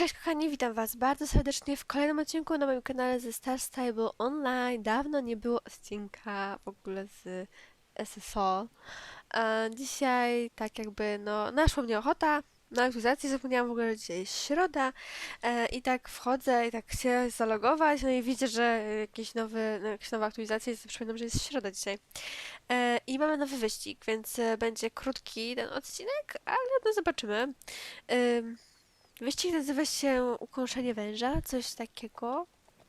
Cześć kochani, witam was bardzo serdecznie w kolejnym odcinku na moim kanale ze Star Stable Online. Dawno nie było odcinka w ogóle z SSO. E, dzisiaj tak jakby no naszła mnie ochota na aktualizację, zapomniałam w ogóle, że dzisiaj jest środa e, i tak wchodzę i tak się zalogować, no i widzę, że jakieś nowe, no, jakaś nowa aktualizacja jest, przypominam, że jest środa dzisiaj. E, I mamy nowy wyścig, więc będzie krótki ten odcinek, ale no zobaczymy. Wyścig nazywa się Ukąszenie węża, coś takiego.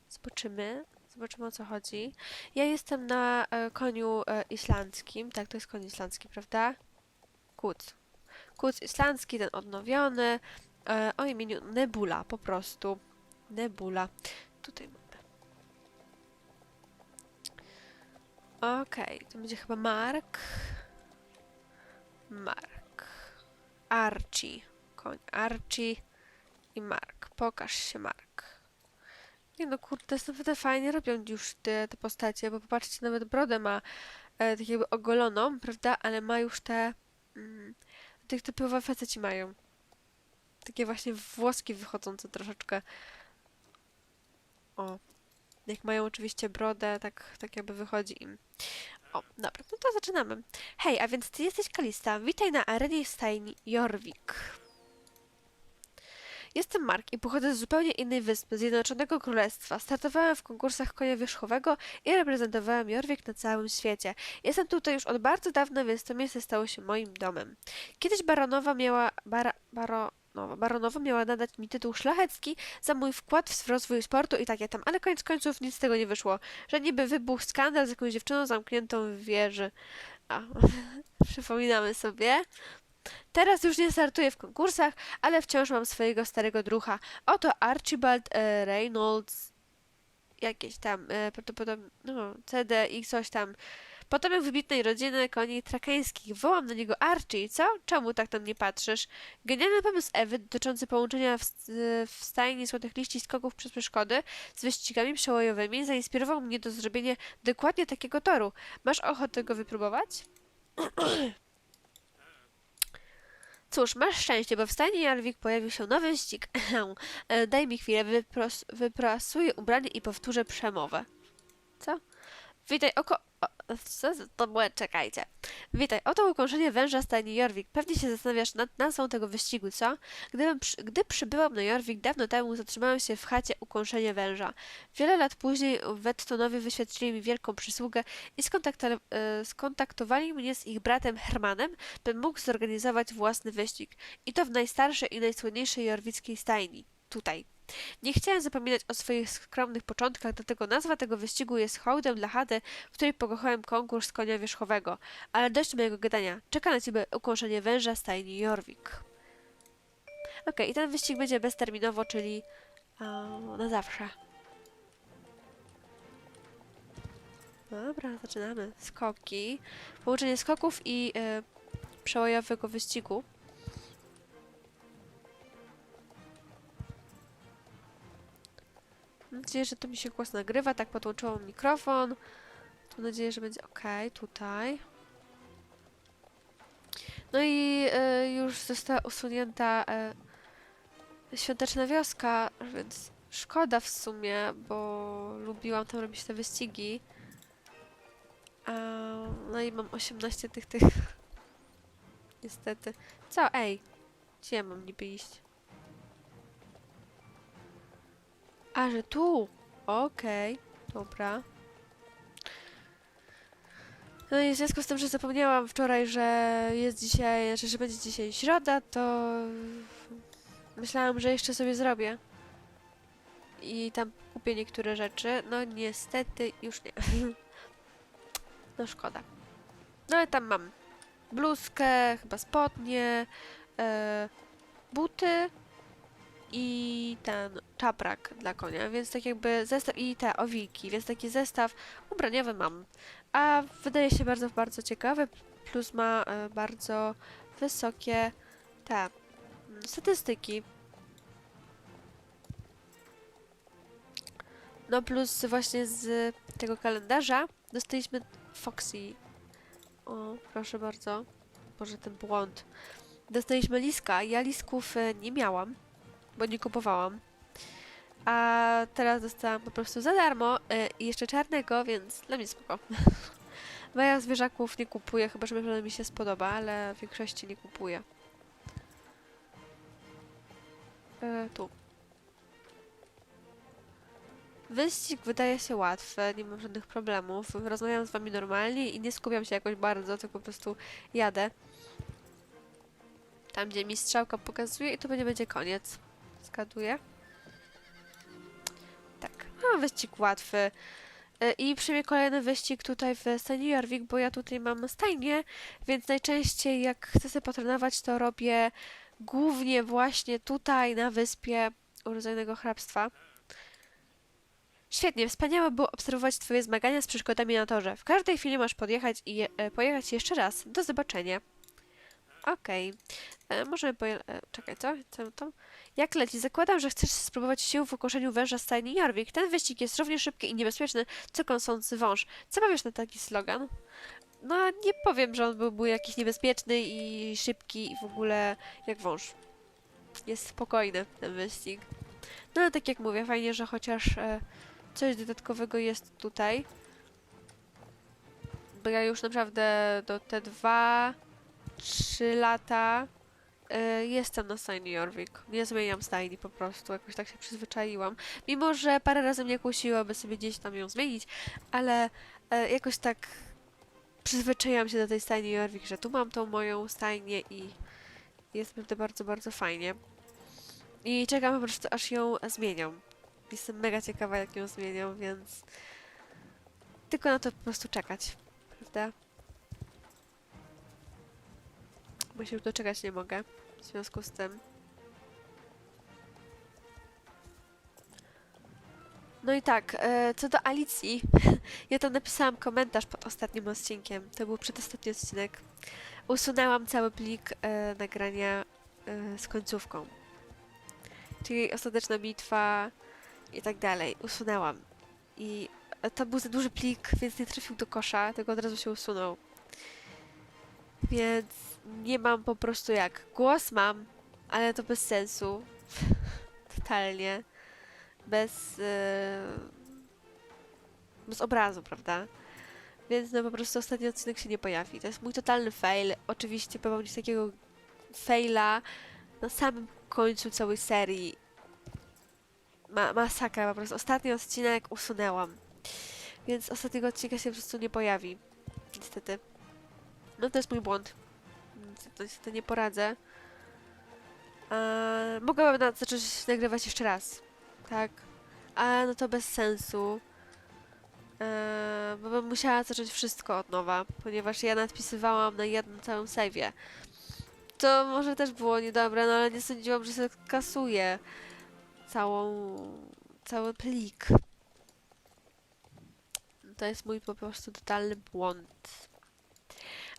Zobaczymy. Zobaczymy o co chodzi. Ja jestem na e, koniu e, islandzkim. Tak, to jest koń islandzki, prawda? Kuc. Kuc islandzki, ten odnowiony. E, o imieniu Nebula, po prostu. Nebula. Tutaj mamy. Okej, to będzie chyba Mark. Mark. Archie. Koń Archie i Mark. Pokaż się, Mark. Nie no, kurde, naprawdę fajnie robią już te, te postacie, bo popatrzcie, nawet brodę ma e, tak jakby ogoloną, prawda? Ale ma już te... Mm, tych typowe faceci mają. Takie właśnie włoski wychodzące troszeczkę. O. Jak mają oczywiście brodę, tak, tak jakby wychodzi im. O, dobra, no to zaczynamy. Hej, a więc ty jesteś Kalista. Witaj na arenie stajni Jorvik. Jestem Mark i pochodzę z zupełnie innej wyspy, Zjednoczonego Królestwa. Startowałem w konkursach konia wierzchowego i reprezentowałem Jorvik na całym świecie. Jestem tutaj już od bardzo dawna, więc to miejsce stało się moim domem. Kiedyś baronowa miała... Bara, baro, no, baronowa miała nadać mi tytuł szlachecki za mój wkład w rozwój sportu i takie tam, ale koniec końców nic z tego nie wyszło. Że niby wybuchł skandal z jakąś dziewczyną zamkniętą w wieży. A, przypominamy sobie. Teraz już nie startuję w konkursach, ale wciąż mam swojego starego drucha. Oto Archibald e, Reynolds, jakieś tam, e, prawdopodobnie, no, CD i coś tam. Potomek wybitnej rodziny koni trakeńskich. Wołam na niego Archie, co? Czemu tak na mnie patrzysz? Genialny pomysł Ewy dotyczący połączenia w, w stajni złotych liści skoków przez przeszkody z wyścigami przełajowymi zainspirował mnie do zrobienia dokładnie takiego toru. Masz ochotę go wypróbować? Cóż, masz szczęście, bo w stajni Jarwik pojawił się nowy wyścig. E, Daj mi chwilę, wypros, wyprasuję ubranie i powtórzę przemowę. Co? Witaj, oko... O, to było? Czekajcie. Witaj, oto ukończenie węża stajni Jorvik. Pewnie się zastanawiasz nad nazwą tego wyścigu, co? Gdybym gdy przybyłam na Jorvik dawno temu, zatrzymałam się w chacie ukończenie węża. Wiele lat później Wettonowie wyświadczyli mi wielką przysługę i e, skontaktowali mnie z ich bratem Hermanem, bym mógł zorganizować własny wyścig. I to w najstarszej i najsłynniejszej jorwickiej stajni. Tutaj. Nie chciałem zapominać o swoich skromnych początkach, dlatego nazwa tego wyścigu jest hołdem dla chaty, w której pokochałem konkurs konia wierzchowego. Ale dość mojego gadania. Czeka na ciebie ukończenie węża stajni Jorvik. Okej, i ten wyścig będzie bezterminowo, czyli na zawsze. Dobra, zaczynamy. Skoki. Połączenie skoków i e, przełajowego wyścigu. Nadzieję, że to mi się głos nagrywa. Tak podłączyłam mikrofon. Mam nadzieję, że będzie ok. Tutaj. No i e, już została usunięta e, świąteczna wioska, więc szkoda w sumie, bo lubiłam tam robić te wyścigi. A, no i mam 18 tych tych. Niestety. Co? Ej! Gdzie ja mam niby iść? A, że tu! Okej, dobra. No i w związku z tym, że zapomniałam wczoraj, że jest dzisiaj, że będzie dzisiaj środa, to myślałam, że jeszcze sobie zrobię. I tam kupię niektóre rzeczy. No niestety już nie. No szkoda. No ale tam mam bluzkę, chyba spodnie, e, buty i ten czaprak dla konia, więc tak jakby zestaw i te owiki, więc taki zestaw ubraniowy mam. A wydaje się bardzo, bardzo ciekawy, plus ma e, bardzo wysokie te mm, statystyki. No plus właśnie z tego kalendarza dostaliśmy Foxy. O, proszę bardzo. Może ten błąd. Dostaliśmy liska. Ja lisków e, nie miałam. Bo nie kupowałam. A teraz dostałam po prostu za darmo e, i jeszcze czarnego, więc dla mnie spoko. Bo ja zwierzaków nie kupuję, chyba że mi się spodoba, ale w większości nie kupuję. E, tu. Wyścig wydaje się łatwy, nie mam żadnych problemów. Rozmawiam z wami normalnie i nie skupiam się jakoś bardzo, tylko po prostu jadę. Tam, gdzie mi strzałka pokazuje i to będzie, będzie koniec. Zgaduję. Tak, no wyścig łatwy. E, I przyjmie kolejny wyścig tutaj w Jorvik, bo ja tutaj mam stajnię, więc najczęściej jak chcę sobie potrenować, to robię głównie właśnie tutaj na wyspie Urodzonego Hrabstwa. Świetnie, wspaniałe było obserwować Twoje zmagania z przeszkodami na torze. W każdej chwili masz podjechać i je, e, pojechać jeszcze raz. Do zobaczenia. Okej. E, Możemy poje... E, czekaj, co? Co tam? Jak leci? Zakładam, że chcesz spróbować sił w ukoszeniu węża stajni Jorvik. Ten wyścig jest równie szybki i niebezpieczny, co kąsący wąż. Co powiesz na taki slogan? No, nie powiem, że on byłby jakiś niebezpieczny i szybki i w ogóle jak wąż. Jest spokojny ten wyścig. No ale tak jak mówię, fajnie, że chociaż e, coś dodatkowego jest tutaj. Bo ja już naprawdę do te dwa, trzy lata e, jestem na stajni Jorvik. Nie zmieniam stajni po prostu, jakoś tak się przyzwyczaiłam. Mimo, że parę razy mnie kusiło, by sobie gdzieś tam ją zmienić, ale e, jakoś tak przyzwyczaiłam się do tej stajni Jorvik, że tu mam tą moją stajnię i jest naprawdę bardzo, bardzo fajnie. I czekam po prostu, aż ją zmienią. Jestem mega ciekawa, jak ją zmienią, więc tylko na to po prostu czekać, prawda? Bo się już doczekać nie mogę w związku z tym. No i tak, e, co do Alicji, ja tam napisałam komentarz pod ostatnim odcinkiem. To był przedostatni odcinek. Usunęłam cały plik e, nagrania e, z końcówką. Czyli ostateczna bitwa i tak dalej. Usunęłam. I to był za duży plik, więc nie trafił do kosza, tylko od razu się usunął. Więc nie mam po prostu jak. Głos mam, ale to bez sensu. Totalnie. Bez. e, bez obrazu, prawda? Więc no po prostu ostatni odcinek się nie pojawi. To jest mój totalny fail. Oczywiście popełnić takiego faila na samym końcu całej serii. Ma masakra po prostu. Ostatni odcinek usunęłam. Więc ostatniego odcinka się po prostu nie pojawi. Niestety. No to jest mój błąd. Nic- To niestety nie poradzę. Eee, mogłabym na, zacząć nagrywać jeszcze raz. Tak. Ale no to bez sensu. Eee, bo bym musiała zacząć wszystko od nowa, ponieważ ja nadpisywałam na jednym całym save'ie. To może też było niedobre, no ale nie sądziłam, że się kasuje całą, cały plik. To jest mój po prostu totalny błąd.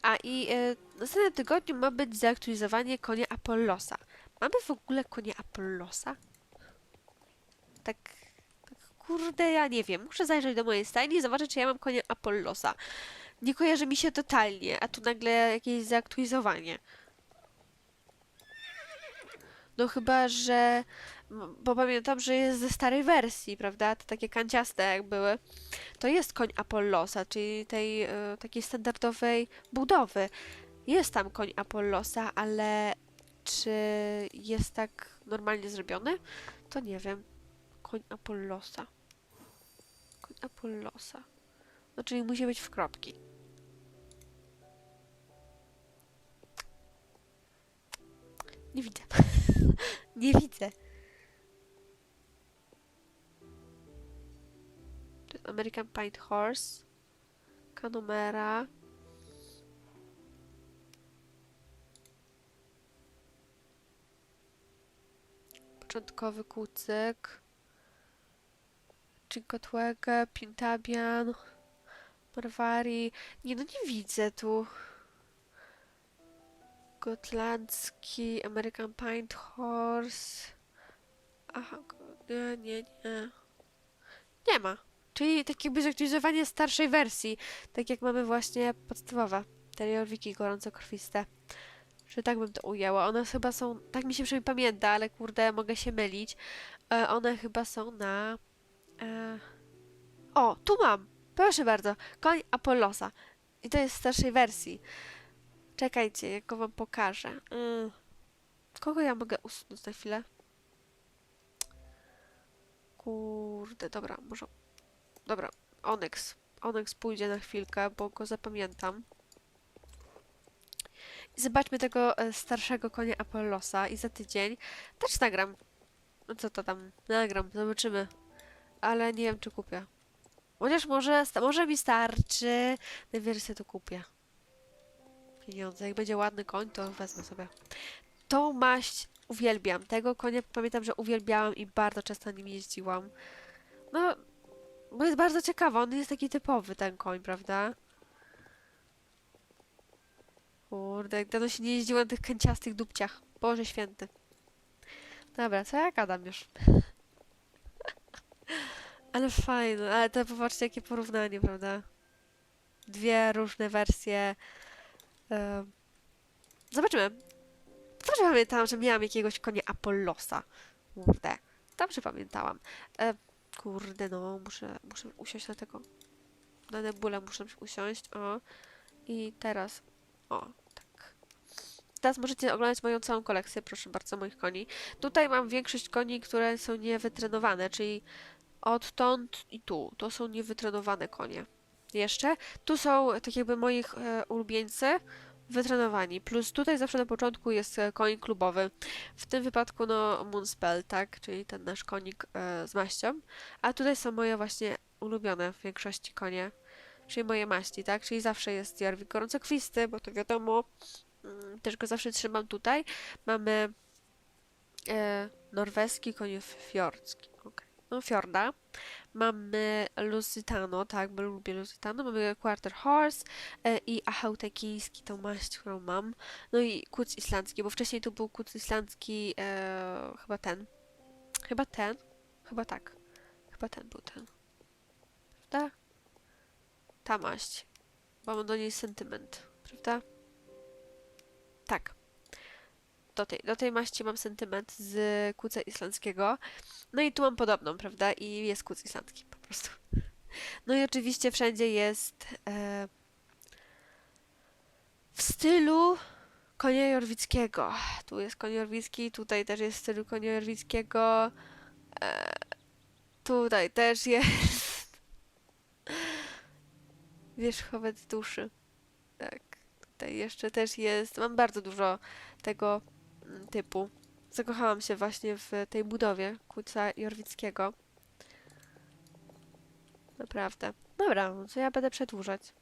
A i e, w następnym tygodniu ma być zaktualizowanie konia Apollosa. Mamy w ogóle konia Apollosa? Tak, tak kurde, ja nie wiem. Muszę zajrzeć do mojej stajni i zobaczyć, czy ja mam konia Apollosa. Nie kojarzy mi się totalnie, a tu nagle jakieś zaktualizowanie. No chyba, że... Bo pamiętam, że jest ze starej wersji, prawda? Te takie kanciaste jak były. To jest koń Apollosa, czyli tej e, takiej standardowej budowy. Jest tam koń Apollosa, ale czy jest tak normalnie zrobiony? To nie wiem. Koń Apollosa. Koń Apollosa. No czyli musi być w kropki. Nie widzę. nie widzę. American Paint Horse. Kanumera. Początkowy kucyk. Chinkotwege, Pintabian, Marwari. Nie, no nie widzę tu. Gotlandzki, American Paint Horse. Aha, nie, nie, nie. Nie ma. Czyli takie zaktualizowanie starszej wersji. Tak jak mamy właśnie podstawowe. Gorąco krwiste. Że tak bym to ujęła. One chyba są, tak mi się przynajmniej pamięta, ale kurde, mogę się mylić. E, one chyba są na... E... O, tu mam! Proszę bardzo, koń Apollosa. I to jest z starszej wersji. Czekajcie, jak go wam pokażę. Mm. Kogo ja mogę usunąć na chwilę? Kurde, dobra, może... Dobra, Onyx. Onyx pójdzie na chwilkę, bo go zapamiętam. Zobaczmy tego e, starszego konia Apollosa i za tydzień też nagram. No co to tam? Nagram, zobaczymy. Ale nie wiem, czy kupię. Chociaż może, może mi starczy. Najwyżej sobie to kupię. Pieniądze. Jak będzie ładny koń, to wezmę sobie. Tą maść uwielbiam. Tego konia pamiętam, że uwielbiałam i bardzo często nim jeździłam. No, bo jest bardzo ciekawy. On jest taki typowy, ten koń, prawda? Kurde, jak dawno się nie jeździło na tych kęciastych dupciach. Boże święty. Dobra, co ja gadam już? Ale fajne, ale to popatrzcie jakie porównanie, prawda? Dwie różne wersje. Zobaczymy. Dobrze pamiętałam, że miałam jakiegoś konia Apollosa. Kurde, dobrze pamiętałam. Kurde, no, muszę, muszę usiąść na tego. Na nebulę muszę usiąść, o. I teraz, o, tak. Teraz możecie oglądać moją całą kolekcję, proszę bardzo, moich koni. Tutaj mam większość koni, które są niewytrenowane, czyli odtąd i tu. To są niewytrenowane konie. Jeszcze. Tu są tak jakby moich e, ulubieńcy wytrenowani. Plus tutaj zawsze na początku jest e, koń klubowy. W tym wypadku no Moonspell, tak? Czyli ten nasz konik e, z maścią. A tutaj są moje właśnie ulubione w większości konie. Czyli moje maści, tak? Czyli zawsze jest Jarwik gorącokwisty, bo to wiadomo. Mm, Też go zawsze trzymam tutaj. Mamy e, norweski koń fiordzki. Okay. No, Fjorda. Mamy Lusitano, tak, bo lubię Lusitano. Mamy Quarter Horse e, i Achautekijski, tą maść, którą mam. No i kuc islandzki, bo wcześniej tu był kuc islandzki, e, chyba ten. Chyba ten. Chyba tak. Chyba ten był ten. Prawda? Ta maść. Bo mam do niej sentyment, prawda? Tak. Do tej, do tej maści mam sentyment z kuca islandzkiego. No i tu mam podobną, prawda? I jest kuc islandzki po prostu. No i oczywiście wszędzie jest e, w stylu konia jorwickiego. Tu jest koń jorwicki, tutaj też jest w stylu konia jorwickiego. E, tutaj też jest wierzchowiec duszy. Tak, tutaj jeszcze też jest. Mam bardzo dużo tego typu. Zakochałam się właśnie w tej budowie kuca jorwickiego. Naprawdę. Dobra, no to ja będę przedłużać.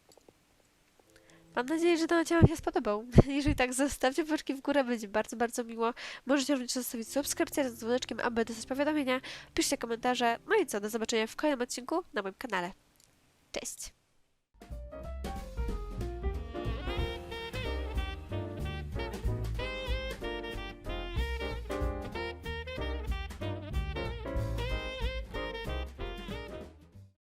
Mam nadzieję, że ten odcinek się spodobał. Jeżeli tak, zostawcie łapeczki w górę, będzie bardzo, bardzo miło. Możecie również zostawić subskrypcję z dzwoneczkiem, aby dostać powiadomienia. Piszcie komentarze. No i co, do zobaczenia w kolejnym odcinku na moim kanale. Cześć!